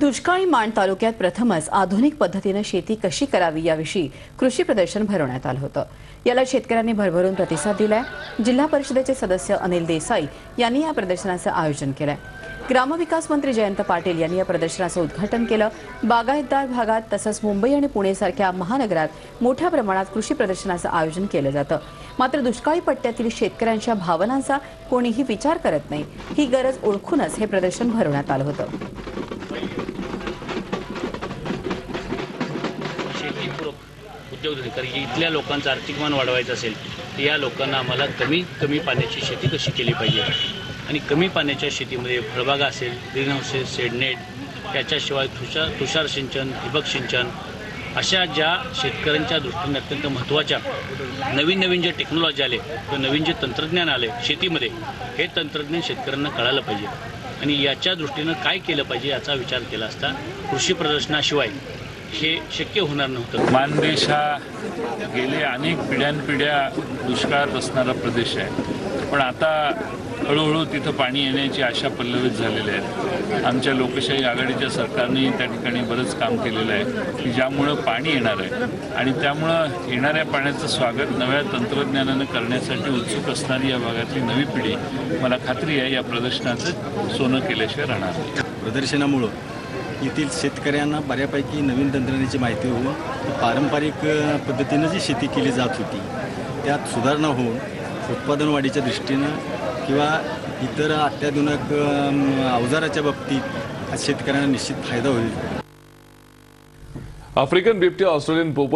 दुष्काळी माण तालुक्यात प्रथमच आधुनिक पद्धतीनं शेती कशी करावी याविषयी कृषी प्रदर्शन भरवण्यात आलं होतं. याला शेतकऱ्यांनी भरभरून प्रतिसाद दिलाय. जिल्हा परिषदेचे सदस्य अनिल देसाई यांनी या प्रदर्शनाचं आयोजन केलंय. ग्रामविकास मंत्री जयंत पाटील यांनी या प्रदर्शनाचं उद्घाटन केलं. बागायतदार भागात तसंच मुंबई आणि पुणे सारख्या महानगरात मोठ्या प्रमाणात कृषी प्रदर्शनाचं आयोजन केलं जातं. मात्र दुष्काळी पट्ट्यातील शेतकऱ्यांच्या भावनांचा कोणीही विचार करत नाही. ही गरज ओळखूनच हे प्रदर्शन भरवण्यात आलं होतं. शेतीपूरक उद्योगधंदे कारण की इथल्या लोकांचं आर्थिक मान वाढवायचं असेल तर या लोकांना आम्हाला कमी कमी पाण्याची शेती कशी केली पाहिजे? आणि कमी पाण्याच्या शेतीमध्ये फळबागा असेल ग्रीन हाऊसेस सेडनेट त्याच्याशिवाय तुषार तुषार सिंचन ठिबक सिंचन अशा ज्या शेतकऱ्यांच्या दृष्टीने अत्यंत महत्त्वाच्या नवीन नवीन जे टेक्नॉलॉजी आले किंवा नवीन जे तंत्रज्ञान आले शेतीमध्ये हे तंत्रज्ञान शेतकऱ्यांना कळालं पाहिजे. आणि याच्या दृष्टीनं काय केलं पाहिजे याचा विचार केला असता कृषी प्रदर्शनाशिवाय हे शक्य होणार नव्हतं. मानदेश हा गेले अनेक पिढ्यानपिढ्या दुष्काळात असणारा प्रदेश आहे. पण आता हळूहळू तिथं पाणी येण्याची आशा पल्लवित झालेल्या आहेत आमच्या लोकशाही आघाडीच्या सरकारने त्या ठिकाणी बरंच काम केलेलं आहे की ज्यामुळं पाणी येणार आहे. आणि त्यामुळं येणाऱ्या पाण्याचं स्वागत नव्या तंत्रज्ञानानं करण्यासाठी उत्सुक असणारी या भागातली नवी पिढी मला खात्री आहे या प्रदर्शनाचं सोनं केल्याशिवाय राहणार नाही. प्रदर्शनामुळं येथील शेतकऱ्यांना बऱ्यापैकी नवीन तंत्रज्ञानाची माहिती होऊन पारंपरिक पद्धतीनं जी शेती केली जात होती त्यात सुधारणा होऊन उत्पादन वाढीच्या दृष्टीनं किंवा इतर अत्याधुनिक अवजाराच्या बाबतीत शेतकऱ्यांना निश्चित फायदा होईल. आफ्रिकन बिबट्या ऑस्ट्रेलियन पोपट